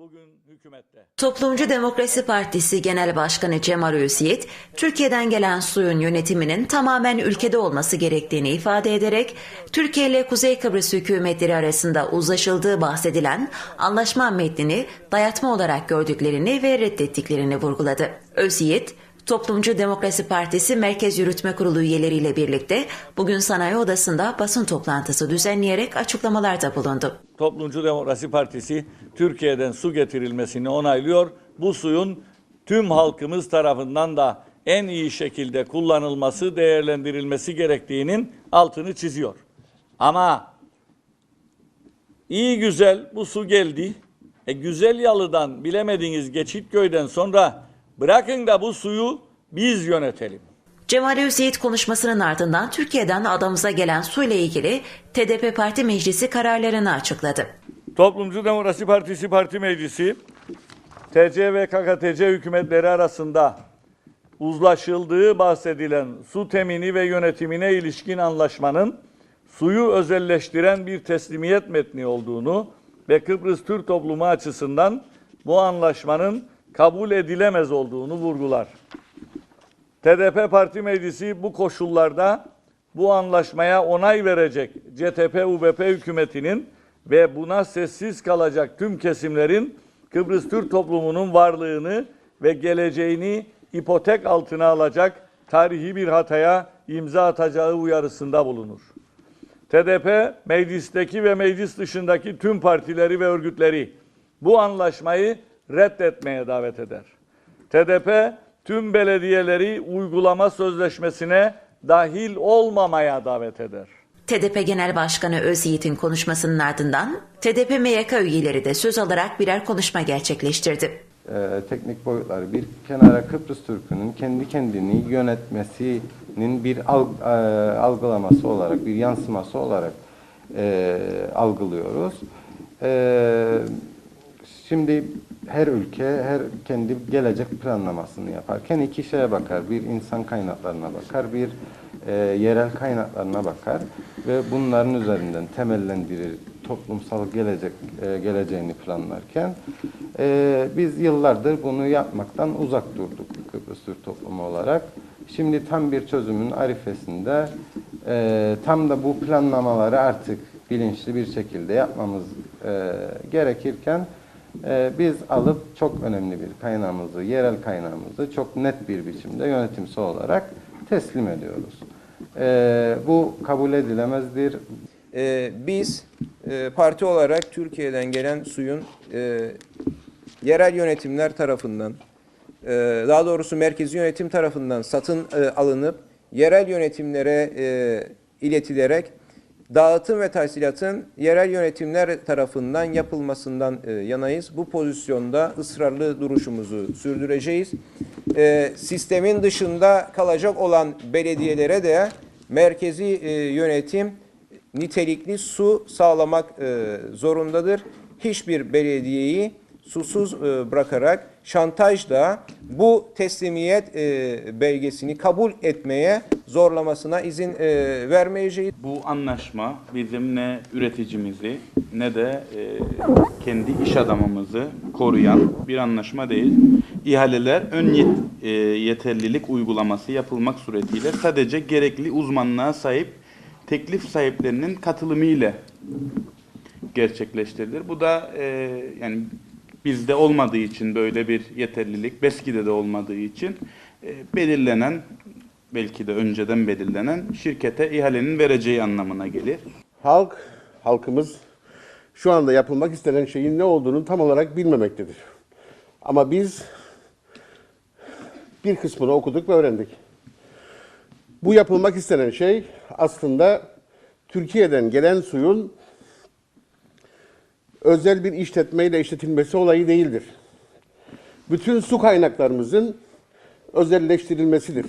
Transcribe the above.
bugün hükümette. Toplumcu Demokrasi Partisi Genel Başkanı Cemal Özyiğit, Türkiye'den gelen suyun yönetiminin tamamen ülkede olması gerektiğini ifade ederek, Türkiye ile Kuzey Kıbrıs hükümetleri arasında uzlaşıldığı bahsedilen anlaşma metnini dayatma olarak gördüklerini ve reddettiklerini vurguladı. Özyiğit, Toplumcu Demokrasi Partisi Merkez Yürütme Kurulu üyeleriyle birlikte bugün Sanayi Odası'nda basın toplantısı düzenleyerek açıklamalarda bulundu. Toplumcu Demokrasi Partisi Türkiye'den su getirilmesini onaylıyor. Bu suyun tüm halkımız tarafından da en iyi şekilde kullanılması, değerlendirilmesi gerektiğinin altını çiziyor. Ama iyi güzel bu su geldi. E güzel yalıdan bilemediğiniz Geçitköy'den sonra bırakın da bu suyu biz yönetelim. Cemal Özyiğit konuşmasının ardından Türkiye'den adamıza gelen su ile ilgili TDP Parti Meclisi kararlarını açıkladı. Toplumcu Demokrasi Partisi Parti Meclisi TC ve KKTC hükümetleri arasında uzlaşıldığı bahsedilen su temini ve yönetimine ilişkin anlaşmanın suyu özelleştiren bir teslimiyet metni olduğunu ve Kıbrıs Türk toplumu açısından bu anlaşmanın kabul edilemez olduğunu vurgular. TDP Parti Meclisi bu koşullarda bu anlaşmaya onay verecek CTP-UBP hükümetinin ve buna sessiz kalacak tüm kesimlerin Kıbrıs Türk toplumunun varlığını ve geleceğini ipotek altına alacak tarihi bir hataya imza atacağı uyarısında bulunur. TDP meclisteki ve meclis dışındaki tüm partileri ve örgütleri bu anlaşmayı reddetmeye davet eder. TDP tüm belediyeleri uygulama sözleşmesine dahil olmamaya davet eder. TDP Genel Başkanı Özyiğit'in konuşmasının ardından TDP MYK üyeleri de söz alarak birer konuşma gerçekleştirdi. e, teknik boyutları bir kenara Kıbrıs Türk'ünün kendi kendini yönetmesinin bir alg- e, algılaması olarak, bir yansıması olarak e, algılıyoruz. E, şimdi her ülke her kendi gelecek planlamasını yaparken iki şeye bakar. Bir insan kaynaklarına bakar, bir e, yerel kaynaklarına bakar ve bunların üzerinden temellendirir toplumsal gelecek e, geleceğini planlarken e, biz yıllardır bunu yapmaktan uzak durduk Kıbrıs Türk toplumu olarak. Şimdi tam bir çözümün arifesinde e, tam da bu planlamaları artık bilinçli bir şekilde yapmamız e, gerekirken e, biz alıp çok önemli bir kaynağımızı, yerel kaynağımızı çok net bir biçimde yönetimsel olarak teslim ediyoruz. E, bu kabul edilemezdir. Ee, biz e, parti olarak Türkiye'den gelen suyun e, yerel yönetimler tarafından, e, daha doğrusu merkezi yönetim tarafından satın alınıp yerel yönetimlere e, iletilerek dağıtım ve tahsilatın yerel yönetimler tarafından yapılmasından e, yanayız. Bu pozisyonda ısrarlı duruşumuzu sürdüreceğiz. E, sistemin dışında kalacak olan belediyelere de merkezi e, yönetim nitelikli su sağlamak e, zorundadır. Hiçbir belediyeyi susuz e, bırakarak şantajla bu teslimiyet e, belgesini kabul etmeye zorlamasına izin e, vermeyeceğiz. Bu anlaşma bizim ne üreticimizi ne de kendi iş adamımızı koruyan bir anlaşma değil. İhaleler ön yet, yeterlilik uygulaması yapılmak suretiyle sadece gerekli uzmanlığa sahip teklif sahiplerinin katılımıyla gerçekleştirilir. Bu da e, yani bizde olmadığı için böyle bir yeterlilik, BESKİ'de de olmadığı için e, belirlenen belki de önceden belirlenen şirkete ihalenin vereceği anlamına gelir. Halk, halkımız şu anda yapılmak istenen şeyin ne olduğunu tam olarak bilmemektedir. Ama biz bir kısmını okuduk ve öğrendik. Bu yapılmak istenen şey aslında Türkiye'den gelen suyun özel bir işletmeyle işletilmesi olayı değildir. Bütün su kaynaklarımızın özelleştirilmesidir.